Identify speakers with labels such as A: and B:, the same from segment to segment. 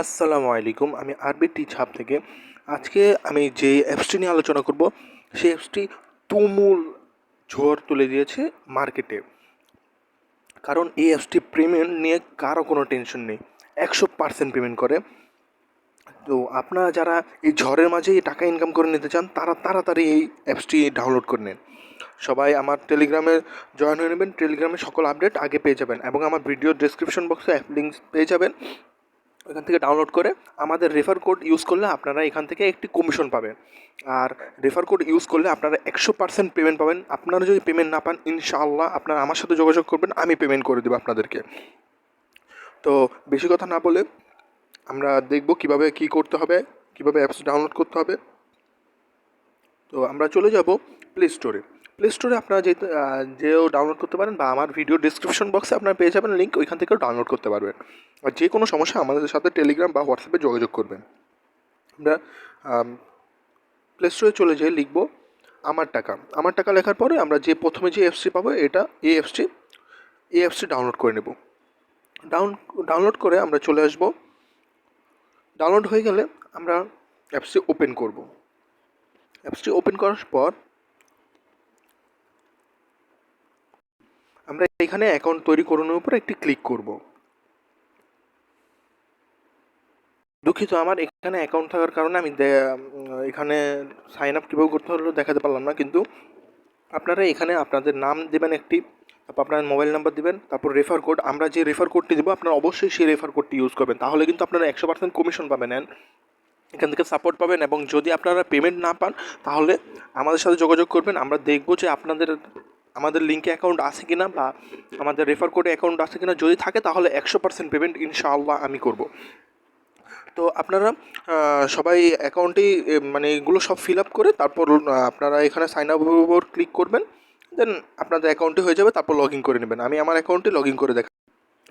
A: আসসালামু আলাইকুম। আমি আরবি টি ছাপ থেকে। আজকে আমি যে অ্যাপসটি নিয়ে আলোচনা করব, সেই অ্যাপসটি তুমুল ঝড় তুলে দিয়েছে মার্কেটে কারণ এই অ্যাপসটি পেমেন্ট নিয়ে কারও কোনো টেনশন নেই। একশো পার্সেন্ট পেমেন্ট করে। তো আপনারা যারা এই ঝড়ের মাঝে টাকা ইনকাম করে নিতে চান, তারা তাড়াতাড়ি এই অ্যাপসটি ডাউনলোড করে নিন। সবাই আমার টেলিগ্রামে জয়েন হয়ে নেবেন। টেলিগ্রামে সকল আপডেট আগে পেয়ে যাবেন এবং আমার ভিডিও ডিসক্রিপশন বক্সে অ্যাপ লিঙ্ক পেয়ে যাবেন। এখান থেকে ডাউনলোড করে আমাদের রেফার কোড ইউজ করলে আপনারা এখান থেকে একটি কমিশন পাবেন। আর রেফার কোড ইউজ করলে আপনারা একশো পার্সেন্ট পেমেন্ট পাবেন। আপনারা যদি পেমেন্ট না পান, ইনশাআল্লাহ আপনারা আমার সাথে যোগাযোগ করবেন, আমি পেমেন্ট করে দেবো আপনাদেরকে। তো বেশি কথা না বলে আমরা দেখব কীভাবে কি করতে হবে, কীভাবে অ্যাপস ডাউনলোড করতে হবে। তো আমরা চলে যাব প্লে স্টোরে প্লে স্টোরে আপনারা যে যেও ডাউনলোড করতে পারেন বা আমার ভিডিও ডিসক্রিপশন বক্সে আপনারা পেয়ে যাবেন লিঙ্ক ওইখান থেকেও ডাউনলোড করতে পারবেন। আর যে কোনো সমস্যা আমাদের সাথে টেলিগ্রাম বা হোয়াটসঅ্যাপে যোগাযোগ করবেন। আমরা প্লে স্টোরে চলে যেয়ে লিখব আমার টাকা। আমার টাকা লেখার পরে আমরা যে প্রথমে যে অ্যাপসটি পাবো, এটা এই অ্যাপসটি এই অ্যাপসটি ডাউনলোড করে নেব। ডাউন ডাউনলোড করে আমরা চলে আসব। ডাউনলোড হয়ে গেলে আমরা অ্যাপসটি ওপেন করব। অ্যাপসটি ওপেন করার পর আমরা এখানে অ্যাকাউন্ট তৈরি করানোর উপর একটি ক্লিক করব। দুঃখিত, আমার এখানে অ্যাকাউন্ট থাকার কারণে আমি এখানে সাইন আপ কীভাবে করতে হলো দেখাতে পারলাম না, কিন্তু আপনারা এখানে আপনাদের নাম দেবেন একটি, তারপর আপনার মোবাইল নাম্বার দিবেন, তারপর রেফার কোড আমরা যে রেফার কোডটি দেবো, আপনারা অবশ্যই সেই রেফার কোডটি ইউজ করবেন। তাহলে কিন্তু আপনারা একশো পার্সেন্ট কমিশন পাবেন এখান থেকে সাপোর্ট পাবেন এবং যদি আপনারা পেমেন্ট না পান, তাহলে আমাদের সাথে যোগাযোগ করবেন, আমরা দেখব যে আপনাদের আমাদের লিঙ্কে অ্যাকাউন্ট আছে কি না বা আমাদের রেফার কোডে অ্যাকাউন্ট আছে কি না যদি থাকে তাহলে একশো পার্সেন্ট পেমেন্ট ইনশাআল্লাহ আমি করব। তো আপনারা সবাই অ্যাকাউন্টেই মানে এগুলো সব ফিল আপ করে তারপর আপনারা এখানে সাইন আপ উপর ক্লিক করবেন দেন আপনাদের অ্যাকাউন্টে হয়ে যাবে, তারপর লগ ইন করে নেবেন। আমি আমার অ্যাকাউন্টে লগ ইন করে দেখা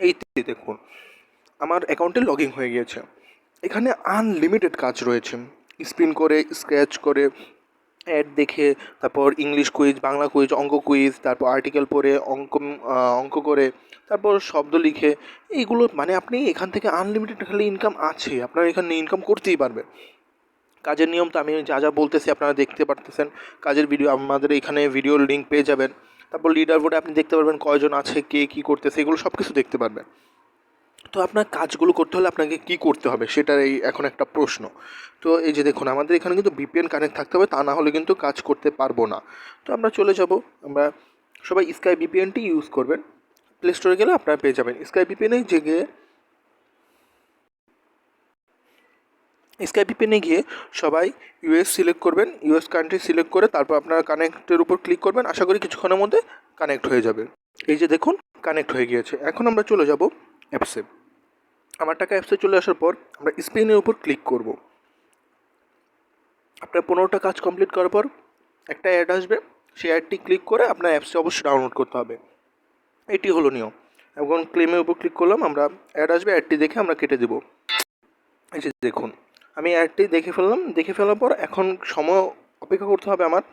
A: এই দেখুন, আমার অ্যাকাউন্টে লগ ইন হয়ে গিয়েছে। এখানে আনলিমিটেড কাজ রয়েছে। স্পিন করে স্ক্র্যাচ করে অ্যাড দেখে, তারপর ইংলিশ কুইজ বাংলা কুইজ অঙ্ক কুইজ তারপর আর্টিকেল পড়ে, অঙ্ক অঙ্ক করে, তারপর শব্দ লিখে, এইগুলো মানে আপনি এখান থেকে আনলিমিটেড খালি ইনকাম আছে, আপনারা এখানে ইনকাম করতেই পারবেন। কাজের নিয়ম তো আমি যা যা বলতেছি আপনারা দেখতে পারতেছেন। কাজের ভিডিও আমাদের এখানে ভিডিও লিঙ্ক পেয়ে যাবেন। তারপর লিডার বোর্ডে আপনি দেখতে পারবেন কয়জন আছে, কে কী করতেছে, এগুলো সব কিছু দেখতে পারবেন। তো আপনার কাজগুলো করতে হলে আপনাকে কী করতে হবে? সেটার এই এখন একটা প্রশ্ন। তো এই যে দেখুন, আমাদের এখানে কিন্তু বিপিএন কানেক্ট থাকতে হবে, তা না হলে কিন্তু কাজ করতে পারব না। তো আমরা চলে যাব, আমরা সবাই স্কাই বিপিএনটি ইউজ করবেন। প্লে স্টোরে গেলে আপনারা পেয়ে যাবেন। স্কাই বিপিএনে যে গিয়ে স্কাই বিপিএনে গিয়ে সবাই ইউএস সিলেক্ট করবেন। ইউএস কান্ট্রি সিলেক্ট করে তারপর আপনারা কানেক্টের উপর ক্লিক করবেন। আশা করি কিছুক্ষণের মধ্যে কানেক্ট হয়ে যাবে। এই যে দেখুন কানেক্ট হয়ে গিয়েছে। এখন আমরা চলে যাব অ্যাপসে আমার টাকা অ্যাপসে চলে আসার পর আমরা স্পেনের উপর ক্লিক করব। আপনার পনেরোটা কাজ কমপ্লিট করার পর একটা অ্যাড আসবে। সেই অ্যাডটি ক্লিক করে আপনার অ্যাপসে অবশ্যই ডাউনলোড করতে হবে। এটি হলো নিয়ম। এখন ক্লেমের উপর ক্লিক করলাম, আমরা অ্যাড আসবে অ্যাডটি দেখে আমরা কেটে দেবো। এই যে দেখুন, আমি অ্যাডটি দেখে ফেললাম। দেখে ফেলার পর এখন সময় অপেক্ষা করতে হবে আমার।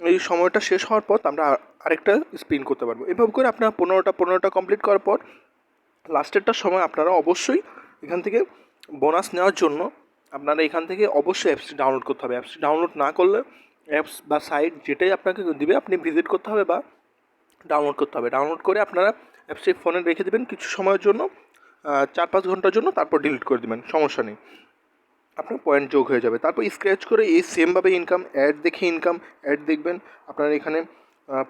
A: এই সময়টা শেষ হওয়ার পর আমরা আরেকটা স্পিন করতে পারব। এভাবে করে আপনার পনেরোটা পনেরোটা কমপ্লিট করার পর লাস্টেরটার সময় আপনারা অবশ্যই এখান থেকে বোনাস নেওয়ার জন্য আপনারা এখান থেকে অবশ্যই অ্যাপসটি ডাউনলোড করতে হবে। অ্যাপসটি ডাউনলোড না করলে অ্যাপস বা সাইট যেটাই আপনাকে দিবে, আপনি ভিজিট করতে হবে বা ডাউনলোড করতে হবে। ডাউনলোড করে আপনারা অ্যাপসটি ফোনে রেখে দেবেন কিছু সময়ের জন্য চার পাঁচ ঘণ্টার জন্য, তারপর ডিলিট করে দেবেন, সমস্যা নেই। আপনার পয়েন্ট যোগ হয়ে যাবে। তারপর স্ক্র্যাচ করে এই সেমভাবে ইনকাম অ্যাড দেখে ইনকাম অ্যাড দেখবেন। আপনারা এখানে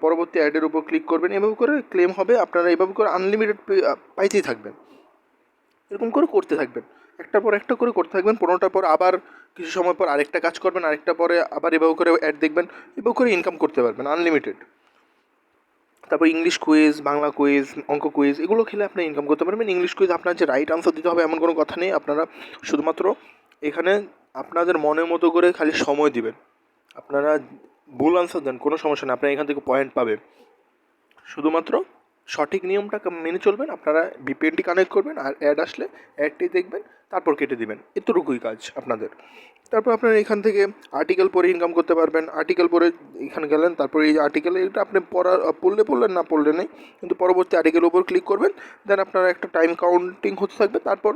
A: পরবর্তী অ্যাডের উপর ক্লিক করবেন, এভাবে করে ক্লেম হবে, আপনারা এভাবে করে আনলিমিটেড পাইতেই থাকবেন। এরকম করে করতে থাকবেন। একটার পর একটা করে করতে থাকবেন পনেরোটার পর আবার কিছু সময় পর আরেকটা কাজ করবেন, আরেকটা পরে আবার এভাবে করে অ্যাড দেখবেন, এভাবে করে ইনকাম করতে পারবেন আনলিমিটেড তারপর ইংলিশ কুইজ বাংলা কুইজ অঙ্ক কুইজ এগুলো খেলে আপনি ইনকাম করতে পারবেন। ইংলিশ কুইজ আপনার যে রাইট আনসার দিতে হবে, এমন কোনো কথা নেই। আপনারা শুধুমাত্র এখানে আপনাদের মনের মতো করে খালি সময় দিবেন। আপনারা ভুল আনসার দেন, কোনো সমস্যা নেই, আপনারা এখান থেকে পয়েন্ট পাবেন। শুধুমাত্র সঠিক নিয়মটা মেনে চলবেন, আপনারা বিপিএনটি কানেক্ট করবেন, আর অ্যাড আসলে অ্যাডটি দেখবেন, তারপর কেটে দেবেন। এতটুকুই কাজ আপনাদের। তারপর আপনারা এখান থেকে আর্টিকেল পড়ে ইনকাম করতে পারবেন। আর্টিকেল পড়ে এখানে গেলেন, তারপর এই আর্টিকেল এটা আপনি পড়া পড়লে পড়লেন, না পড়লে নেই। কিন্তু পরবর্তী আর্টিকেল উপর ক্লিক করবেন দেন আপনারা একটা টাইম কাউন্টিং হতে থাকবে, তারপর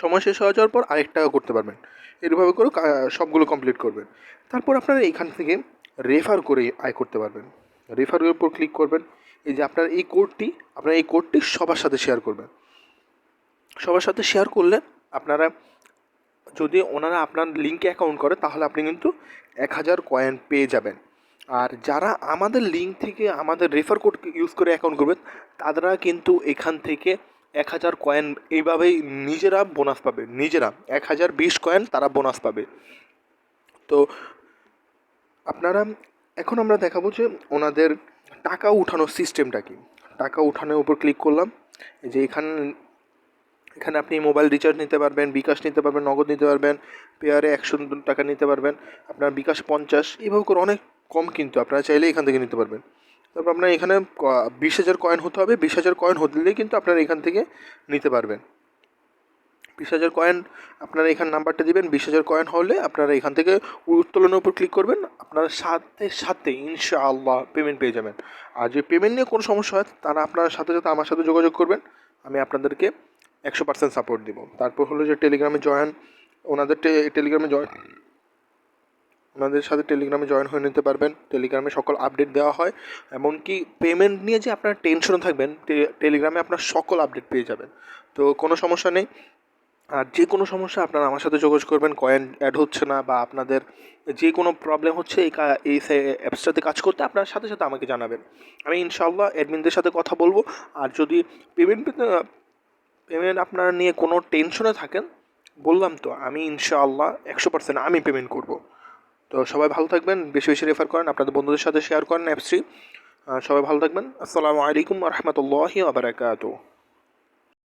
A: সময় শেষ হয়ে যাওয়ার পর আরেকটা করতে পারবেন। এরভাবে করে সবগুলো কমপ্লিট করবেন। তারপর আপনারা এইখান থেকে রেফার করে আয় করতে পারবেন। রেফারের উপর ক্লিক করবেন। এই যে আপনার এই কোডটি আপনার এই কোডটি সবার সাথে শেয়ার করবেন। সবার সাথে শেয়ার করলে আপনারা, যদি ওনারা আপনার লিঙ্কে অ্যাকাউন্ট করে, তাহলে আপনি কিন্তু এক হাজার কয়েন পেয়ে যাবেন। আর যারা আমাদের লিঙ্ক থেকে আমাদের রেফার কোড ইউজ করে অ্যাকাউন্ট করবেন তারা কিন্তু এখান থেকে এক হাজার কয়েন এইভাবেই নিজেরা বোনাস পাবে, নিজেরা। এক হাজার বিশ কয়েন তারা বোনাস পাবে। তো আপনারা, এখন আমরা দেখাবো যে ওনাদের টাকা উঠানোর সিস্টেমটা কি। টাকা উঠানোর উপর ক্লিক করলাম যে এখানে এখানে আপনি মোবাইল রিচার্জ নিতে পারবেন, বিকাশ নিতে পারবেন, নগদ নিতে পারবেন পেয়ারে একশো টাকা নিতে পারবেন, আপনার বিকাশ পঞ্চাশ, এইভাবে করে অনেক কম কিন্তু আপনারা চাইলে এখান থেকে নিতে পারবেন। তারপর আপনার এখানে বিশ হাজার কয়েন হতে হবে। বিশ হাজার কয়েন হলেই কিন্তু আপনারা এখান থেকে নিতে পারবেন। বিশ হাজার কয়েন আপনারা এখানে নাম্বারটা দিবেন। বিশ হাজার কয়েন হলে আপনারা এখান থেকে উত্তোলনের উপর ক্লিক করবেন। আপনারা সাথে সাথে ইনশাআল্লাহ পেমেন্ট পেয়ে যাবেন। আর যে পেমেন্ট নিয়ে কোনো সমস্যা হয়, তারা আপনার সাথে সাথে আমার সাথে যোগাযোগ করবেন। আমি আপনাদেরকে একশো পার্সেন্ট সাপোর্ট দিব। তারপর হলো যে টেলিগ্রামে জয়েন ওনাদের টেলিগ্রামে জয়েন ওনাদের সাথে টেলিগ্রামে জয়েন হয়ে নিতে পারবেন। টেলিগ্রামে সকল আপডেট দেওয়া হয়, এমনকি পেমেন্ট নিয়ে যে আপনার টেনশনে থাকবেন টেলিগ্রামে আপনার সকল আপডেট পেয়ে যাবেন। তো কোনো সমস্যা নেই। আর যে কোনো সমস্যা আপনারা আমার সাথে যোগাযোগ করবেন কয়েন অ্যাড হচ্ছে না বা আপনাদের যে কোনো প্রবলেম হচ্ছে এই এই অ্যাপসটাতে কাজ করতে, আপনার সাথে সাথে আমাকে জানাবেন। আমি ইনশাআল্লাহ অ্যাডমিনদের সাথে কথা বলব। আর যদি পেমেন্ট পেমেন্ট আপনারা নিয়ে কোনো টেনশনে থাকেন, বললাম তো, আমি ইনশাআল্লাহ একশো পার্সেন্ট আমি পেমেন্ট করব। তো সবাই ভালো থাকবেন, বেশি বেশি রেফার করেন, আপনাদের বন্ধুদের সাথে শেয়ার করেন অ্যাপসটি সবাই ভালো থাকবেন। আসসালামু আলাইকুম রহমতুল্লাহি আবরাকাতু